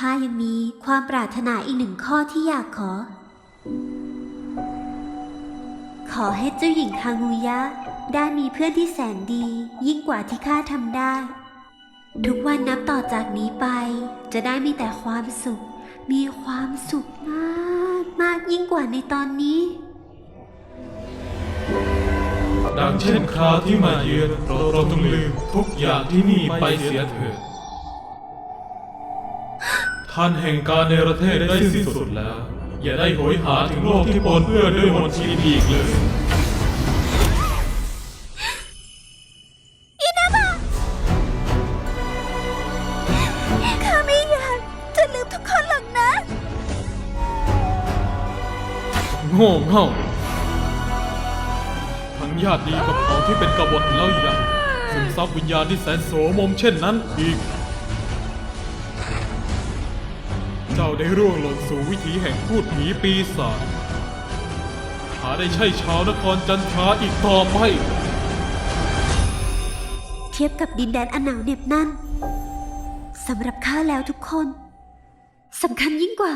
ข้ายังมีความปรารถนาอีกหนึ่งข้อที่อยากขอ ขอให้เจ้าหญิงคางูยะ ได้มีเพื่อนที่แสนดี ยิ่งกว่าที่ข้าทำได้ ทุกวันนับต่อจากนี้ไป จะได้มีแต่ความสุข มีความสุขมากมากยิ่งกว่าในตอนนี้ ดังเช่นคราวที่มาเยือนเราเราต้องลืมทุกอย่างที่นี่ไปเสียเถิด ท่านแห่งการในประเทศได้สิ้นสุดแล้ว อย่าได้โหยหาถึงโลกที่ปนเปื้อนด้วยมลทินอีกเลยข้าไม่อยากจะลืมทุกคนหรอกนะ โง่เง่าทั้งญาติดีกับของที่เป็นกบฏแล้วยังซึมซับวิญญาณที่แสนโสมมเช่นนั้นอีก เจ้าได้ร่วงหล่นสู่วิถีแห่งพูดผีปีศาจหาได้ใช่ชาวนครจันทราอีกต่อไป เทียบกับดินแดนอันหนาวเหน็บนั่นสำหรับข้าแล้วทุกคนสำคัญยิ่งกว่า